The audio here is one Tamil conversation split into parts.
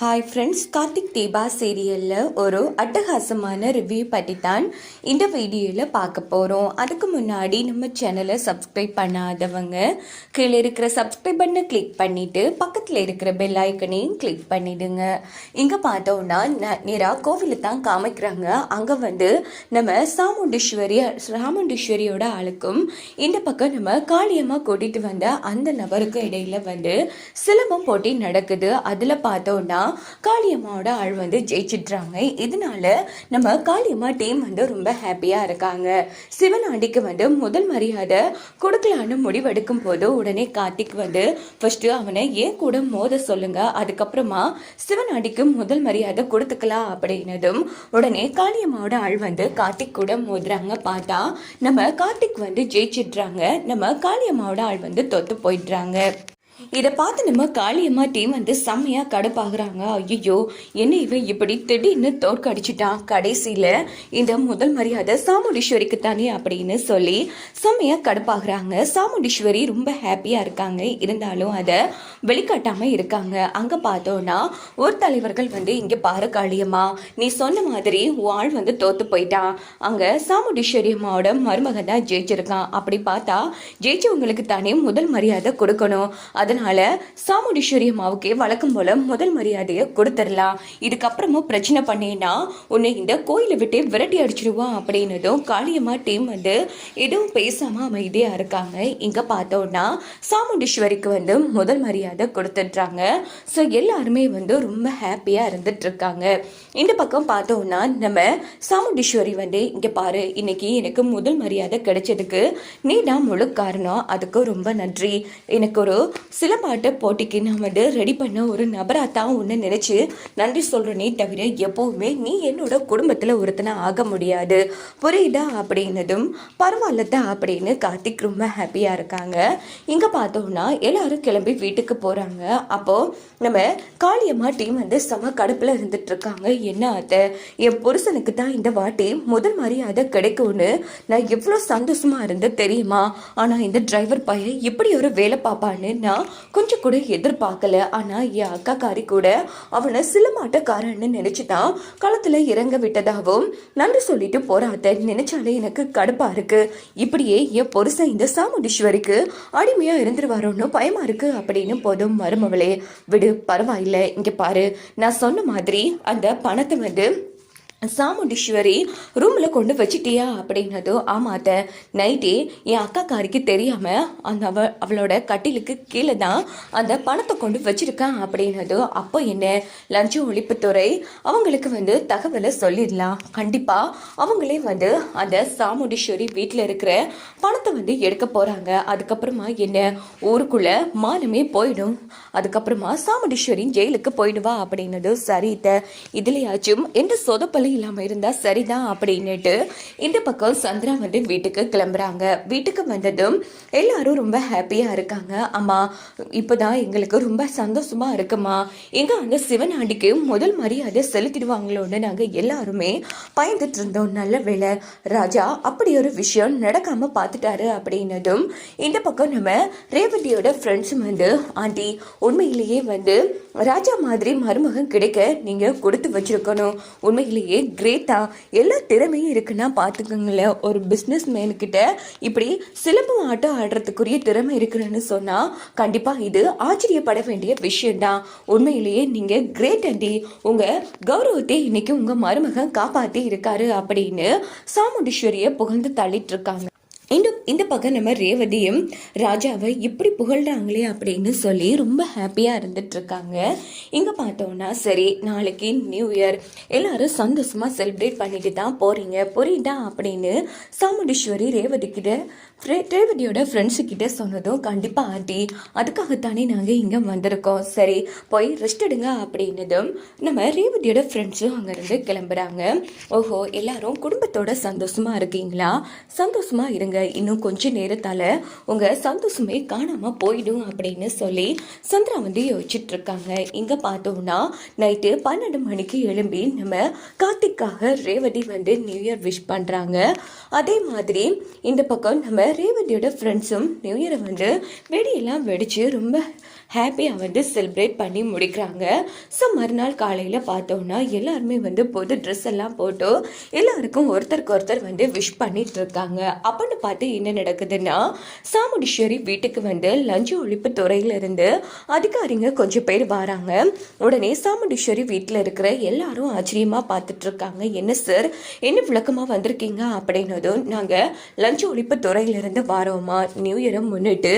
ஹாய் ஃப்ரெண்ட்ஸ் கார்த்திக் தீபா சீரியலில் ஒரு அட்டகாசமான ரிவ்யூ பற்றி தான் இந்த வீடியோவில் பார்க்க போகிறோம் அதுக்கு முன்னாடி நம்ம சேனலை சப்ஸ்கிரைப் பண்ணாதவங்க கீழே இருக்கிற சப்ஸ்கிரைப் பண்ண கிளிக் பண்ணிவிட்டு பக்கத்தில் இருக்கிற பெல் ஐக்கனையும் கிளிக் பண்ணிவிடுங்க இங்கே பார்த்தோன்னா நேராக கோவிலை தான் காமிக்கிறாங்க. அங்கே வந்து நம்ம சாமுண்டீஸ்வரி சாமுண்டீஸ்வரியோட ஆளுக்கும் இந்த பக்கம் நம்ம காளியம்மா கூட்டிகிட்டு வந்த அந்த நபருக்கும் இடையில் வந்து சிலம்பம் போட்டி நடக்குது. அதில் பார்த்தோன்னா காளியம்மாவோட ஆள் வந்து ஜெயிச்சிட்றாங்க. இதனால நம்ம காளியம்மா டீம் வந்து ரொம்ப ஹாப்பியாக இருக்காங்க. சிவனாண்டிக்கு வந்து முதல் மரியாதை கொடுக்கலான்னு முடிவெடுக்கும் போது உடனே கார்த்திக் வந்து ஃபஸ்ட்டு அவனை ஏன் கூட மோத சொல்லுங்க? அதுக்கப்புறமா சிவனாண்டிக்கு முதல் மரியாதை கொடுத்துக்கலாம் அப்படின்னதும் உடனே காளியம்மாவோட ஆள் வந்து கார்த்திக் கூட மோதுறாங்க. பார்த்தா நம்ம கார்த்திக் வந்து ஜெயிச்சிட்றாங்க. நம்ம காளியம்மாவோட ஆள் வந்து தொத்து போயிடுறாங்க. இதை பார்த்து நம்ம காளியம்மா டீம் வந்து செம்மையா கடுப்பாகிறாங்க. ஐயோ என்ன இவன் இப்படி திடீர்னு தோற்கடிச்சிட்டான் கடைசியில் இந்த முதல் மரியாதை சாமுண்டீஸ்வரிக்கு தானே அப்படின்னு சொல்லி செம்மையா கடுப்பாகிறாங்க. சாமுண்டீஸ்வரி ரொம்ப ஹாப்பியாக இருக்காங்க. இருந்தாலும் அதை வெளிக்காட்டாமல் இருக்காங்க. அங்கே பார்த்தோன்னா ஒரு தலைவர்கள் வந்து இங்கே பாரு காளியம்மா நீ சொன்ன மாதிரி உன் ஆள் வந்து தோத்து போயிட்டான். அங்கே சாமுண்டீஸ்வரி அம்மாவோட மருமகன் தான் ஜெயிச்சிருக்கான். அப்படி பார்த்தா ஜெயிச்சவங்களுக்கு தானே முதல் மரியாதை கொடுக்கணும். அதனால சாமுண்டீஸ்வரி அம்மாவுக்கே வழக்கம் போல முதல் மரியாதையை கொடுத்துடலாம் இதுக்கப்புறமும் பிரச்சனை பண்ணேன்னா உன்னை இந்த கோயிலை விட்டு விரட்டி அடிச்சிடுவான் அப்படின்னதும் காளியம்மா டீம் வந்து எதுவும் பேசாம அமைதியா இருக்காங்க. இங்க பார்த்தோம்னா சாமுண்டீஸ்வரிக்கு வந்து முதல் மரியாதை கொடுத்துட்றாங்க. ஸோ எல்லாருமே வந்து ரொம்ப ஹாப்பியா இருந்துட்டு இருக்காங்க இந்த பக்கம் பார்த்தோம்னா நம்ம சாமுண்டீஸ்வரி வந்து இங்க பாரு இன்னைக்கு எனக்கு முதல் மரியாதை கிடைச்சதுக்கு நீ தான் முழு காரணம். அதுக்கு ரொம்ப நன்றி. எனக்கு ஒரு சிலம்பாட்ட போட்டிக்கு நான் வந்து ரெடி பண்ண ஒரு நபராக தான் ஒன்று நினச்சி நன்றி சொல்கிறனே தவிர எப்போவுமே நீ என்னோட குடும்பத்தில் ஒருத்தனை ஆக முடியாது. புரியுதா அப்படின்னதும் பரவாயில்லதா அப்படின்னு கார்த்திக் ரொம்ப ஹாப்பியாக இருக்காங்க. இங்கே பார்த்தோம்னா எல்லாரும் கிளம்பி வீட்டுக்கு போகிறாங்க அப்போது நம்ம காளியம்மா டீம் வந்து செம கடுப்பில் இருந்துட்டுருக்காங்க என்ன அத்தை? என் புருஷனுக்கு தான் இந்த வாட்டி முதல் மரியாதை கிடைக்கும்னு நான் எவ்வளோ சந்தோஷமாக இருந்து தெரியுமா? ஆனால் இந்த டிரைவர் பையன் இப்படி ஒரு வேலை பார்ப்பான்னு நான் கொஞ்சம் கூட எதிர்பார்க்கல. ஆனால் என் அக்காக்காரி கூட அவனை சிலமாட்டக்காரன்னு நினச்சி தான் களத்தில் இறங்க விட்டதாகவும் நன்றி சொல்லிட்டு போறாத நினைச்சாலே எனக்கு கடுப்பாக இருக்கு. இப்படியே என் பொருசன் இந்த சாமுண்டீஸ்வரிக்கு அடிமையாக இருந்துருவாரோன்னு பயமா இருக்கு அப்படின்னு போதும் மருமவளே விடு பரவாயில்ல. இங்கே பாரு நான் சொன்ன மாதிரி அந்த பணத்தை வந்து சாமுண்டீஸ்வரி ரூமில் கொண்டு வச்சிட்டியா அப்படின்னதோ ஆமாத்த நைட்டே என் அக்காக்காரிக்கு தெரியாமல் அந்த அவ அவளோட கட்டிலுக்கு கீழே தான் அந்த பணத்தை கொண்டு வச்சிருக்கான் அப்படின்னதோ அப்போ என்ன லஞ்ச ஒழிப்புத்துறை அவங்களுக்கு வந்து தகவலை சொல்லிடலாம். கண்டிப்பாக அவங்களே வந்து அந்த சாமுண்டீஸ்வரி வீட்டில் இருக்கிற பணத்தை வந்து எடுக்க போகிறாங்க அதுக்கப்புறமா என்ன ஊருக்குள்ளே மானமே போயிடும். அதுக்கப்புறமா சாமுண்டீஸ்வரி ஜெயிலுக்கு போயிடுவா அப்படின்னது சரித்த இதுலையாச்சும் எந்த சொதப்பலும் இல்லாமல் இருந்தால் சரிதான் அப்படின்னுட்டு இந்த பக்கம் சந்திரா வந்து வீட்டுக்கு கிளம்புறாங்க. வீட்டுக்கு வந்ததும் எல்லாரும் ரொம்ப ஹாப்பியாக இருக்காங்க. அம்மா இப்போ தான் எங்களுக்கு ரொம்ப சந்தோஷமா இருக்குமா? எங்க அந்த சிவனாண்டிக்கு முதல் மரியாதை செலுத்திடுவாங்களோன்னு நாங்கள் எல்லாருமே பயந்துட்டு இருந்தோம். நல்ல வேலை ராஜா அப்படி ஒரு விஷயம் நடக்காமல் பார்த்துட்டாரு அப்படின்னதும் இந்த பக்கம் நம்ம ரேவதியோட ஃப்ரெண்ட்ஸும் வந்து ஆண்டி உண்மையிலேயே வந்து ராஜா மாதிரி மருமகன் கிடைக்க நீங்கள் கொடுத்து வச்சிருக்கணும். உண்மையிலேயே கிரேட்டா எல்லா திறமையும் இருக்குன்னா பார்த்துக்கோங்களேன் ஒரு பிஸ்னஸ் மேனுக்கிட்ட இப்படி சிலம்பம் ஆட்டம் ஆடுறதுக்குரிய திறமை இருக்குன்னு சொன்னால் கண்டிப்பாக இது ஆச்சரியப்பட வேண்டிய விஷயம்தான். உண்மையிலேயே நீங்கள் கிரேட் அண்டி உங்கள் கௌரவத்தை இன்னைக்கு உங்கள் மருமகன் காப்பாற்றி இருக்காரு அப்படின்னு சாமுண்டீஸ்வரியை புகழ்ந்து தள்ளிட்டு இருக்காங்க. இந்த இந்த பக்கம் நம்ம ரேவதியும் ராஜாவை இப்படி புகழ்கிறாங்களே அப்படின்னு சொல்லி ரொம்ப ஹாப்பியாக இருந்துட்டுருக்காங்க. இங்கே பார்த்தோன்னா சரி நாளைக்கு நியூ இயர் எல்லாரும் சந்தோஷமாக செலிப்ரேட் பண்ணிட்டு தான் போகிறீங்க புரியுதா? அப்படின்னு சாமுண்டீஸ்வரி ரேவதி கிட்ட ஃப்ரெ- ரேவதியோட ஃப்ரெண்ட்ஸுக்கிட்ட சொன்னதும் கண்டிப்பாக ஆண்டி அதுக்காகத்தானே நாங்கள் இங்கே வந்திருக்கோம். சரி போய் ரெஸ்ட் எடுங்க அப்படின்னதும் நம்ம ரேவதியோட ஃப்ரெண்ட்ஸும் அங்கேருந்து கிளம்புறாங்க. ஓஹோ எல்லாரும் குடும்பத்தோட சந்தோஷமாக இருக்கீங்களா? சந்தோஷமாக இருங்க. இன்னும் கொஞ்ச நேரத்தால் உங்கள் சந்தோஷமே காணாமல் போயிடும் அப்படின்னு சொல்லி சந்திரா வந்து யோசிச்சுட்டு இருக்காங்க இங்கே பார்த்தோம்னா நைட்டு பன்னெண்டு மணிக்கு எழும்பி நம்ம கார்த்திக்காக ரேவதி வந்து நியூ இயர் விஷ் பண்ணுறாங்க அதே மாதிரி இந்த பக்கம் நம்ம ரேவதியோட ஃப்ரெண்ட்ஸும் நியூ இயரை வந்து வெடியெல்லாம் வெடித்து ரொம்ப ஹாப்பியாக வந்து செலிப்ரேட் பண்ணி முடிக்கிறாங்க. ஸோ மறுநாள் காலையில் பார்த்தோன்னா எல்லாருமே வந்து புது ட்ரெஸ் எல்லாம் போட்டு எல்லாருக்கும் ஒருத்தருக்கு ஒருத்தர் வந்து விஷ் பண்ணிட்டு இருக்காங்க அப்படின்னு பார்த்து என்ன நடக்குதுன்னா சாமுண்டீஸ்வரி வீட்டுக்கு வந்து லஞ்ச ஒழிப்பு துறையிலிருந்து அதிகாரிங்க கொஞ்சம் பேர் வராங்க. உடனே சாமுண்டீஸ்வரி வீட்டில் இருக்கிற எல்லாரும் ஆச்சரியமாக பார்த்துட்டு இருக்காங்க என்ன சார்? என்ன விளக்கமாக வந்திருக்கீங்க? அப்படின்னதும் நாங்கள் லஞ்ச ஒழிப்பு துறையிலிருந்து வரோமா? நியூ இயரை முன்னிட்டு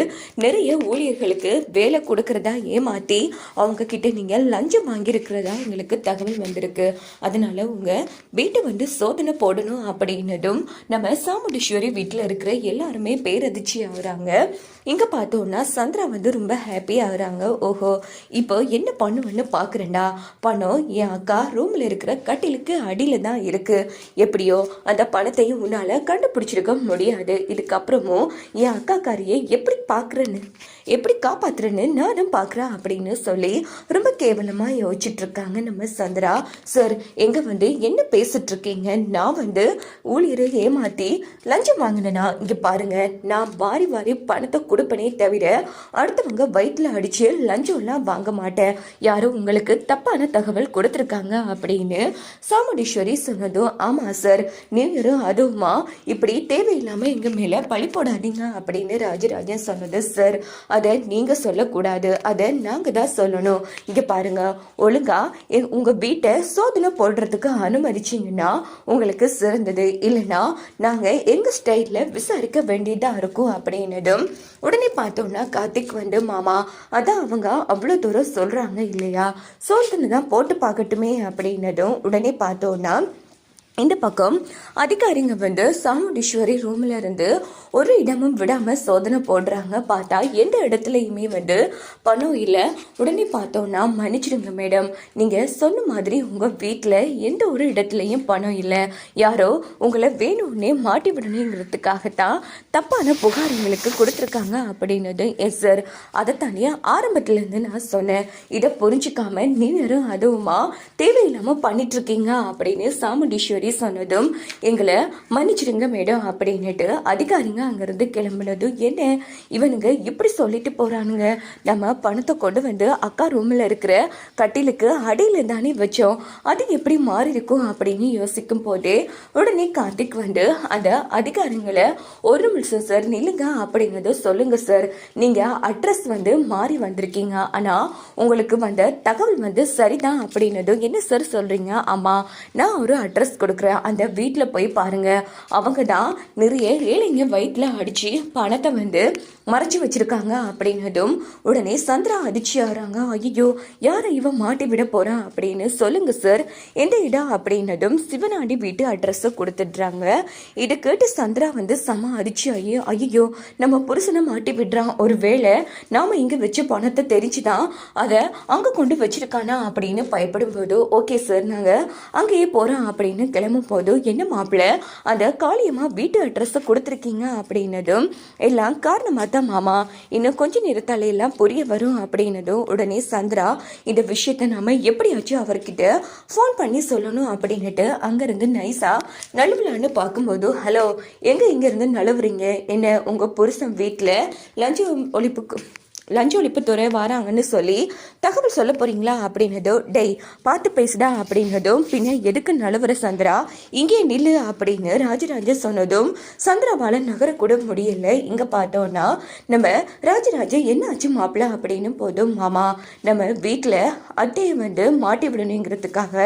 நிறைய ஊழியர்களுக்கு வேலை கொடுக்கறதா ஏமாற்றி அவங்க கிட்ட நீங்கள் லஞ்சம் வாங்கியிருக்கிறதா எங்களுக்கு தகவல் வந்திருக்கு. அதனால உங்கள் வீட்டை வந்து சோதனை போடணும் அப்படின்னதும் நம்ம சாமுண்டீஸ்வரி வீட்டில் இருக்கிற எல்லாருமே பேரதிர்ச்சி ஆகுறாங்க. இங்கே பார்த்தோன்னா சந்திரா வந்து ரொம்ப ஹாப்பி ஆகுறாங்க. ஓஹோ இப்போ என்ன பண்ணுவேன்னு பார்க்குறேன்டா. பணம் என் அக்கா ரூமில் இருக்கிற கட்டிலுக்கு அடியில் தான் இருக்குது எப்படியோ அந்த பணத்தையும் உன்னால் கண்டுபிடிச்சிருக்க முடியாது. இதுக்கப்புறமும் என் அக்கா காரியை எப்படி பார்க்குறேன்னு எப்படி காப்பாத்துறேன்னு நானும் பார்க்குறேன் அப்படின்னு சொல்லி ரொம்ப கேவலமாக யோசிச்சுட்டு இருக்காங்க நம்ம சந்திரா. சார் எங்கே வந்து என்ன பேசிட்டு இருக்கீங்க நான் வந்து ஊழியரை ஏமாற்றி லஞ்சம் வாங்கினேனா? இங்கே பாருங்கள் நான் வாரி வாரி பணத்தை கொடுப்பனே தவிர அடுத்தவங்க வயிற்றில் அடித்து லஞ்சம்லாம் வாங்க மாட்டேன். யாரும் உங்களுக்கு தப்பான தகவல் கொடுத்துருக்காங்க அப்படின்னு சாமுண்டீஸ்வரி சொன்னதும் ஆமாம் சார் நீங்களும் அதுவுமா. இப்படி தேவையில்லாமல் எங்கள் மேலே பழி போடாதீங்க அப்படின்னு ராஜராஜன் சொன்னது சார். அதை நீங்கள் சொல்லக்கூடாது. அதை நாங்கள் தான் சொல்லணும். இங்கே பாருங்கள் ஒழுங்காக எ- உங்கள் வீட்டை சோதனை போடுறதுக்கு அனுமதிச்சிங்கன்னா உங்களுக்கு சிறந்தது. இல்லைன்னா நாங்கள் எங்கள் ஸ்டைலில் விசாரிக்க வேண்டியதாக இருக்கும் அப்படின்னதும் உடனே பார்த்தோன்னா கார்த்திக் வந்து மாமா அதான் அவங்க அவ்வளோ தூரம் சொல்கிறாங்க இல்லையா? சோதனை தான் போட்டு பார்க்கட்டுமே அப்படின்னதும் உடனே பார்த்தோன்னா இந்த பக்கம் அதிகாரிங்க வந்து சாமுண்டீஸ்வரி ரூம்ல இருந்து ஒரு இடமும் விடாம சோதனை போடுறாங்க. பார்த்தா எந்த இடத்துலையுமே வந்து பணம் இல்லை. உடனே பார்த்தோம்னா மன்னிச்சிடுங்க மேடம் நீங்க சொன்ன மாதிரி உங்க வீட்டில் எந்த ஒரு இடத்துலையும் பணம் இல்லை. யாரோ உங்களை வேணும்னே மாட்டி விடணுங்கிறதுக்காகத்தான் தப்பான புகார் எங்களுக்கு கொடுத்துருக்காங்க அப்படின்னது எஸ் சார் அதை ஆரம்பத்துல இருந்து நான் சொன்னேன். இதை புரிஞ்சுக்காம நீங்களும் அதுவுமா தேவையில்லாம பண்ணிட்டு இருக்கீங்க அப்படின்னு சாமுண்டீஸ்வரி சொன்னதும் எங்களை மன்னிச்சிடுங்க மேடம் அப்படின்னுட்டு அதிகாரிங்க அங்கேருந்து கிளம்புனதும் என்ன இவனுங்க இப்படி சொல்லிட்டு போகிறானுங்க நம்ம பணத்தை கொண்டு வந்து அக்கா ரூமில் இருக்கிற கட்டிலுக்கு அடியில் தானே வச்சோம். அது எப்படி மாறி இருக்கும் அப்படின்னு யோசிக்கும் போதே உடனே கார்த்திக் வந்து அந்த அதிகாரிங்களை ஒரு நிமிஷம் சார் நில்லுங்க அப்படிங்கிறத சொல்லுங்க சார். நீங்கள் அட்ரஸ் வந்து மாறி வந்திருக்கீங்க. ஆனால் உங்களுக்கு வந்த தகவல் வந்து சரிதான் அப்படின்னதும் என்ன சார் சொல்கிறீங்க ஆமாம் நான் ஒரு அட்ரஸ் கொடுக்குற அந்த வீட்டில் போய் பாருங்கள் அவங்க தான் நிறைய ஏழைங்க வயிற்றுல அடித்து பணத்தை வந்து மறைச்சி வச்சிருக்காங்க அப்படின்னதும் உடனே சந்திரா அதிர்ச்சி ஆறாங்க ஐயோ யாரை இவன் மாட்டி விட போகிறான் அப்படின்னு சொல்லுங்கள் சார் எந்த இடம் அப்படின்னதும் சிவனாண்டி வீட்டு அட்ரஸை கொடுத்துடுறாங்க. இதை கேட்டு சந்திரா வந்து செம அதிர்ச்சி ஆகி ஐயோ நம்ம புருஷனை மாட்டி விடுறான். ஒரு வேளை நாம இங்கே வச்ச பணத்தை தெரிஞ்சுதான் அதை அங்கே கொண்டு வச்சிருக்கானா அப்படின்னு பயப்படும் போது ஓகே சார் நாங்கள் அங்கேயே போகிறோம் அப்படின்னு கிளம்பும் போது என்ன மாப்பிள்ள அந்த காளியம்மா வீட்டு அட்ரஸை கொடுத்துருக்கீங்க அப்படின்னதும் எல்லாம் காரணமாக தான் மாமா இன்னும் கொஞ்ச நேரத்தால எல்லாம் புரிய வரும் அப்படின்னதும் உடனே சந்திரா இந்த விஷயத்த நாம எப்படியாச்சும் அவர்கிட்ட ஃபோன் பண்ணி சொல்லணும் அப்படின்னுட்டு அங்கேருந்து நைஸா நழுவலான்னு பார்க்கும்போது ஹலோ எங்கே இங்கேருந்து நழுவுறீங்க? என்ன உங்கள் புருஷன் வீட்டில் லஞ்சம் ஒழிப்புக்கு லஞ்ச ஒழிப்புத்துறை வராங்கன்னு சொல்லி தகவல் சொல்ல போறீங்களா அப்படின்னதும் டேய் பார்த்து பேசுடா அப்படின்னதும் பின்ன எதுக்கு நழுவுற சந்திரா? இங்கே நில்லு அப்படின்னு ராஜராஜ சொன்னதும் சந்திராவால நகரக்கூட முடியல. இங்க பார்த்தோம்னா நம்ம ராஜராஜ என்ன ஆச்சு மாப்பிள்ள அப்படின்னு போதும் மாமா நம்ம வீட்டில் அத்தையை வந்து மாட்டி விடணுங்கிறதுக்காக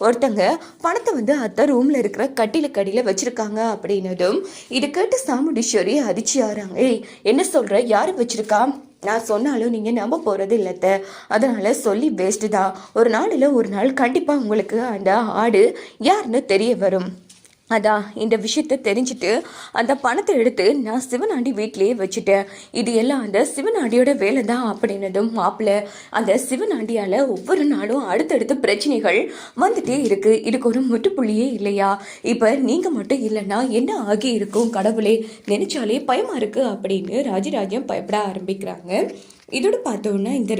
ஒருத்தங்க பணத்தை வந்து அத்தை ரூம்ல இருக்கிற கட்டில கடியில் வச்சிருக்காங்க அப்படின்னதும் இது கேட்டு சாமுண்டீஸ்வரி அதிர்ச்சி ஆறாங்க ஏய் என்ன சொல்ற? யாரு வச்சிருக்கா? நான் சொன்னாலும் நீங்கள் நம்ப போகிறது இல்லைத்த அதனால் சொல்லி வேஸ்ட்டு தான். ஒரு நாளில் ஒரு நாள் கண்டிப்பாக உங்களுக்கு அந்த ஆடு யாருன்னு தெரிய வரும். அதான் இந்த விஷயத்த தெரிஞ்சுட்டு அந்த பணத்தை எடுத்து நான் சிவனாண்டி வீட்டிலேயே வச்சுட்டேன். இது எல்லாம் அந்த சிவனாண்டியோட வேலை தான் அப்படின்னதும் மாப்பிள்ள அந்த சிவனாண்டியால் ஒவ்வொரு நாளும் அடுத்தடுத்த பிரச்சனைகள் வந்துட்டே இருக்கு. இதுக்கு ஒரு முட்டுப்புள்ளியே இல்லையா? இப்போ நீங்கள் மட்டும் இல்லைன்னா என்ன ஆகி இருக்கும் கடவுளே? நினைச்சாலே பயமா இருக்கு அப்படின்னு ராஜராஜன் பயப்பட ஆரம்பிக்கிறாங்க. இதோட பார்த்தோன்னா இந்த